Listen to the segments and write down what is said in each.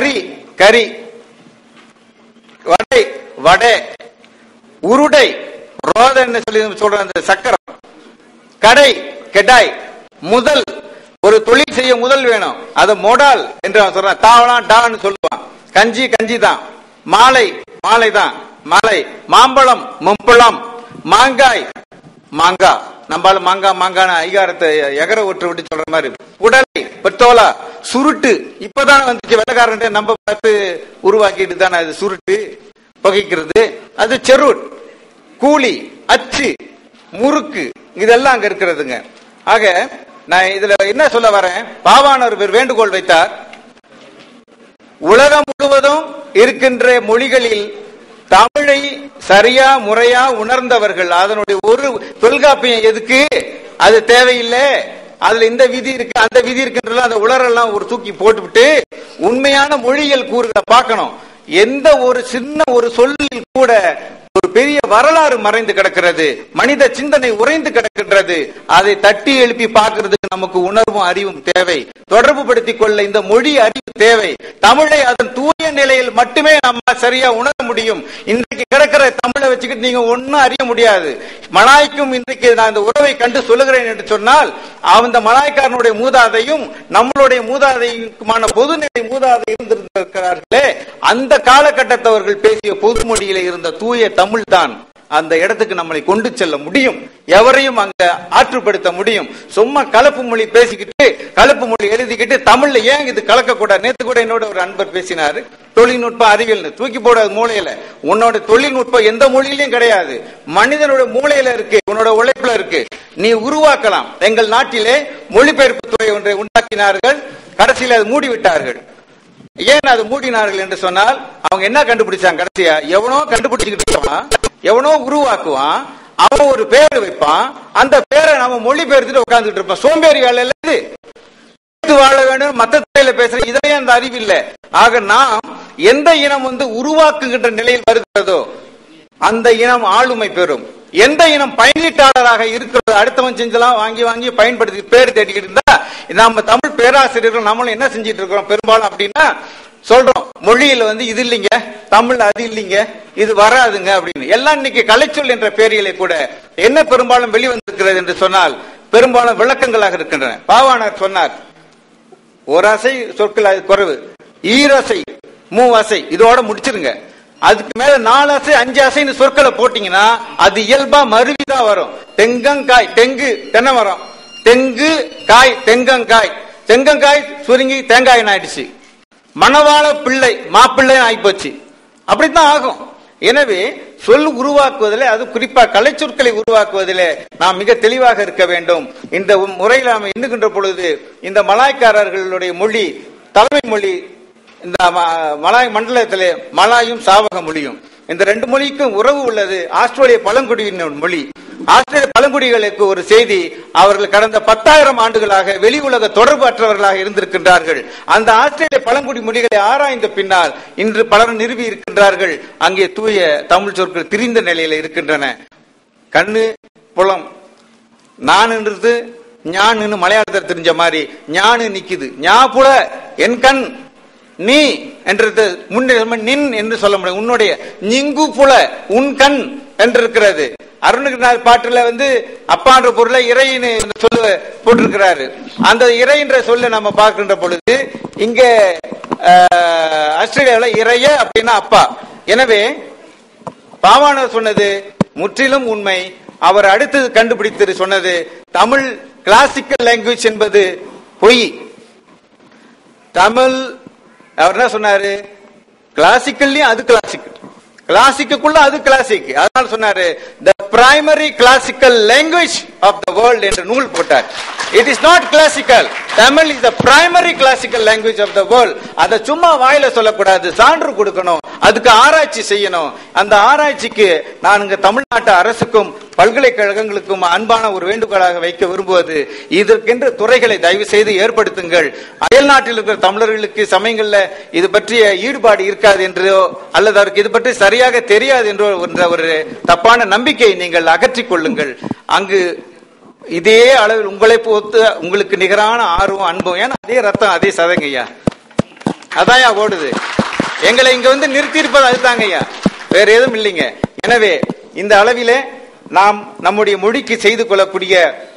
கரி கரி வடை வடை. உருடை. ரோதன்னு சொல்லி சொல்ற அந்த சக்கரம். கடை கெடாய். முதல். ஒரு தொழில் செய்ய முதல் வேணும். அது மொடால் என்று அவன் சொல்றான். தாவலாம் டான்னு சொல்லுவான். கஞ்சி கஞ்சி தான் மாலை மாலை தான் மாலை. மாம்பழம் மும்பழம். மாங்காய். மாங்கா. நம்மால மாங்கா மாங்கான அதிகாரத்தை எகர ஒற்று விட்டு சொல்ற மாதிரி உடலை பெற்றோலா சுருட்டு. இப்பதான் வந்துச்சு வெள்ளக்காரன் நம்ம பார்த்து உருவாக்கிட்டு தானே அது சுருட்டு புகைக்கிறது. அது செருட் கூலி அச்சு முறுக்கு இதெல்லாம் அங்க இருக்கிறதுங்க. ஆக நான் இதுல என்ன சொல்ல வரேன்? பாவான ஒரு வேண்டுகோள் வைத்தார். உலகம் முழுவதும் இருக்கின்ற மொழிகளில் தமிழை சரியா முறையா உணர்ந்தவர்கள் அதனுடைய ஒரு தொல்காப்பியம் எதுக்கு? அது தேவையில்லை. அதுல இந்த விதி இருக்கு அந்த விதி இருக்குன்றலாம் அந்த உலரெல்லாம் ஒரு தூக்கி போட்டுவிட்டு உண்மையான மொழியியல் கூறுகளை பார்க்கணும். எந்த ஒரு சின்ன ஒரு சொல்லில் கூட ஒரு பெரிய வரலாறு மறைந்து கிடக்கிறது மனித சிந்தனை உறைந்து கிடக்கின்றது அதை தட்டி எழுப்பி பார்க்கறதுக்கு நமக்கு உணர்வும் அறிவும் தேவை. தொடர்பு படுத்திக் கொள்ள இந்த மொழி அறிவு தேவை. தமிழை அதன் தூய நிலையில் மட்டுமே நம்ம சரியா உணர முடியும். இன்றைக்கு கிடக்கிற தமிழை வச்சுக்கிட்டு நீங்க ஒன்னும் அறிய முடியாது. மலாய்க்கும் இன்றைக்கு நான் இந்த உறவை கண்டு சொல்லுகிறேன் என்று சொன்னால் அந்த மலாய்க்காரனுடைய மூதாதையும் நம்மளுடைய மூதாதையுமான பொதுநிலை மூதாதை இருந்திருக்கிறார்களே அந்த காலகட்டத்தவர்கள் பேசிய பொது மொழியில இருந்த தூய தமிழ் தான் அந்த இடத்துக்கு நம்மளை கொண்டு செல்ல முடியும். எவரையும் அங்க ஆற்றுப்படுத்த முடியும். சும்மா கலப்பு மொழி பேசிக்கிட்டு கலப்பு மொழி எழுதிக்கிட்டு தமிழ்ல ஏன் இது கலக்க கூடாது? நேத்து கூட என்னோட ஒரு அன்பர் பேசினாரு. தொழில்நுட்ப அறிவியல் தூக்கி போடாது மூளையில. உன்னோட தொழில்நுட்பம் எந்த மொழியிலையும் கிடையாது. மனிதனோட மூளையில இருக்கு உன்னோட உழைப்புல இருக்கு. நீ உருவாக்கலாம். எங்கள் நாட்டிலே மொழிபெயர்ப்பு துறை ஒன்றை உண்டாக்கினார்கள். கடைசியில் அது மூடி விட்டார்கள் ஏன் அது மூடினார்கள் என்று சொன்னால் அவங்க என்ன கண்டுபிடிச்சாங்க கடைசியா? எவனோ கண்டுபிடிச்சுக்கிட்டு இருக்கான். எவனோ உருவாக்குவான் அவன் ஒரு பேர் வைப்பான் அந்த பேரை நம்ம மொழி பெயர்த்துட்டு உட்கார்ந்துட்டு இருப்பான் சோம்பேறி வேலை இது. வாழ வேண்டும் மத்த துறையில பேசுற இதே அந்த அறிவு இல்ல. ஆக நாம் எந்த இனம் வந்து உருவாக்குகின்ற நிலையில் வருகிறதோ அந்த இனம் ஆளுமை பெறும். எந்த இனம் பயனீட்டாளராக இருக்கிறதோ அடுத்தவன் செஞ்சலாம் வாங்கி வாங்கி பயன்படுத்தி பேர் தேடிக்கிட்டு இருந்தா நம்ம தமிழ் பேராசிரியர்கள் நம்மளும் என்ன செஞ்சிட்டு இருக்கிறோம் பெரும்பாலும் அப்படின்னா சொல்றோம் மொழியில வந்து இது இல்லைங்க தமிழ் அது இல்லைங்க இது வராதுங்க அப்படின்னு. எல்லாம் இன்னைக்கு கலைச்சொல் என்ற பேரிகளை கூட என்ன பெரும்பாலும் வெளிவந்திருக்கிறது என்று சொன்னால் பெரும்பாலும் விளக்கங்களாக இருக்கின்றன. பாவாணர் சொன்னார் ஒரு அசை சொற்கள் அது குறைவு ஈரசை மூ அசை இதோட முடிச்சிருங்க. அதுக்கு மேல நாலு அசை அஞ்சு அசைன்னு சொற்களை போட்டீங்கன்னா அது இயல்பா மருவிதான் வரும். தெங்கங்காய் தெங்கு தென்னை மரம் தெங்கு காய் தெங்கங்காய். தெங்கங்காய் சுருங்கி தேங்காய் ஆயிடுச்சு. மணவாள பிள்ளை மாப்பிள்ளை ஆகிப்போச்சு அப்படித்தான் ஆகும். எனவே சொல் உருவாக்குவதிலே அது குறிப்பா கலை சொற்களை உருவாக்குவதிலே நாம் மிக தெளிவாக இருக்க வேண்டும். இந்த முறையில் நாம் எண்ணுகின்ற பொழுது இந்த மலாய்க்காரர்களுடைய மொழி தலைமை மொழி இந்த ம- மலாய் மண்டலத்திலே மலாயும் சாவக மொழியும். இந்த ரெண்டு மொழிக்கும் உறவு உள்ளது. ஆஸ்திரேலிய பழங்குடியினர் மொழி. ஆஸ்திரேலிய பழங்குடிகளுக்கு ஒரு செய்தி அவர்கள் கடந்த பத்தாயிரம் ஆண்டுகளாக வெளி உலக தொடர்பு அற்றவர்களாக இருந்திருக்கின்றார்கள். அந்த ஆஸ்திரேலிய பழங்குடி மொழிகளை ஆராய்ந்த பின்னால் இன்று பலர் நிறுவி இருக்கின்றார்கள். அங்கே தூய தமிழ் சொற்கள் திரிந்த நிலையில இருக்கின்றன. கண்ணு புலம் நான்ன்றது ஞானுன்னு மலையாளத்தில் தெரிஞ்ச மாதிரி ஞானு நிக்குது. ஞா புல என் கண் நீ என்றது முன்னே நின் என்று சொல்ல முடியும். உன்னுடைய நிங்கு புல உன் கண் என்று இருக்கிறது அருணகிரிநாத் பாட்டுல வந்து அப்பான்ற பொருளை இறைன்னு சொல்ல போட்டிருக்கிறாரு. அந்த இறைன்ற சொல்ல நம்ம பார்க்கின்ற பொழுது இங்க ஆஸ்திரேலியாவில் இறைய அப்படின்னா அப்பா. எனவே பாவாணர் சொன்னது முற்றிலும் உண்மை. அவர் அடுத்தது கண்டுபிடித்து சொன்னது தமிழ் கிளாசிக்கல் லாங்குவேஜ் என்பது பொய். தமிழ் அவர் என்ன சொன்னாரு? கிளாசிக்கல்லையும் அது கிளாசிக் கிளாசிக்குள்ள அது கிளாசிக் அதனால சொன்னாரு the primary classical language of the world என்ற நூல் போட்டார். It is not classical Tamil is the primary classical language of the world அதை சும்மா வாயில சொல்லக்கூடாது. சான்று கொடுக்கணும். அதுக்கு ஆராய்ச்சி செய்யணும். அந்த ஆராய்ச்சிக்கு நான் இங்க தமிழ்நாட்டு அரசுக்கும் பல்கலைக்கழகங்களுக்கும் அன்பான ஒரு வேண்டுகோளாக வைக்க விரும்புவது இதற்கென்று துறைகளை தயவு செய்து ஏற்படுத்துங்கள். அயல் நாட்டில் இருக்கிற தமிழர்களுக்கு சமயங்களில் இது பற்றிய ஈடுபாடு இருக்காது என்றோ அல்லது அவருக்கு இது பற்றி சரியாக தெரியாது என்றோ என்ற ஒரு தப்பான நம்பிக்கையை நீங்கள் அகற்றிக் கொள்ளுங்கள். அங்கு இதே அளவில் உங்களை பொறுத்து உங்களுக்கு நிகரான ஆர்வம் அன்பும் ஏன்னா அதே ரத்தம் அதே சதங்கய்யா அதான்யா ஓடுது. எங்களை இங்க வந்து நிறுத்தி இருப்பது அதுதாங்க ஐயா. வேற எதுவும் இல்லைங்க. எனவே இந்த அளவிலே நாம் நம்முடைய மொழிக்கு செய்து கொள்ளக்கூடிய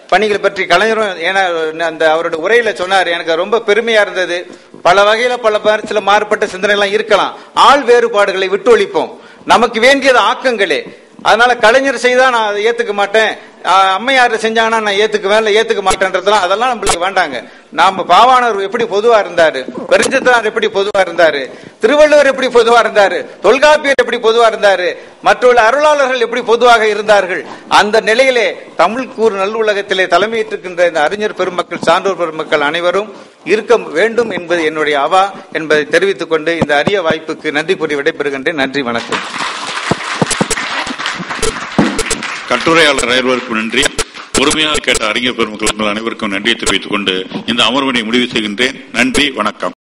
பணிகள் பற்றி கலைஞரும் ஏன்னா அந்த அவரோட உரையில சொன்னார் எனக்கு ரொம்ப பெருமையா இருந்தது. பல வகையில பல சில மாறுபட்ட சிந்தனை எல்லாம் இருக்கலாம். ஆள் வேறுபாடுகளை விட்டு ஒழிப்போம். நமக்கு வேண்டியது ஆக்கங்களே. அதனால கலைஞர் செய்தா நான் அதை ஏத்துக்க மாட்டேன். அம்மையார் செஞ்சாங்கன்னா நான் ஏத்துக்குவேன் இல்ல ஏத்துக்க மாட்டேன்றதுலாம் அதெல்லாம் நம்மளுக்கு வேண்டாங்க. நாம பாவாணர் எப்படி பொதுவா இருந்தாரு? பெருஞ்சத்தார் எப்படி பொதுவா இருந்தாரு? திருவள்ளுவர் எப்படி பொதுவா இருந்தாரு? தொல்காப்பியர் எப்படி பொதுவா இருந்தாரு? மற்றொரு அருளாளர்கள் எப்படி பொதுவாக இருந்தார்கள்? அந்த நிலையிலே தமிழ் கூறு நல்லுலகத்திலே தலைமையேற்றிருக்கின்ற இந்த அறிஞர் பெருமக்கள் சான்றோர் பெருமக்கள் அனைவரும் இருக்க வேண்டும் என்பது என்னுடைய அவா என்பதை தெரிவித்துக் கொண்டு இந்த அரிய வாய்ப்புக்கு நன்றி கூறி விடைபெறுகின்றேன். நன்றி வணக்கம். கட்டுரையாளர் அனைவருக்கும் நன்றி. பொறுமையாக கேட்ட அறிஞர் பெருமக்கள் அனைவருக்கும் நன்றியை தெரிவித்துக் கொண்டு இந்த அமர்வினை முடிவு செய்கின்றேன். நன்றி வணக்கம்.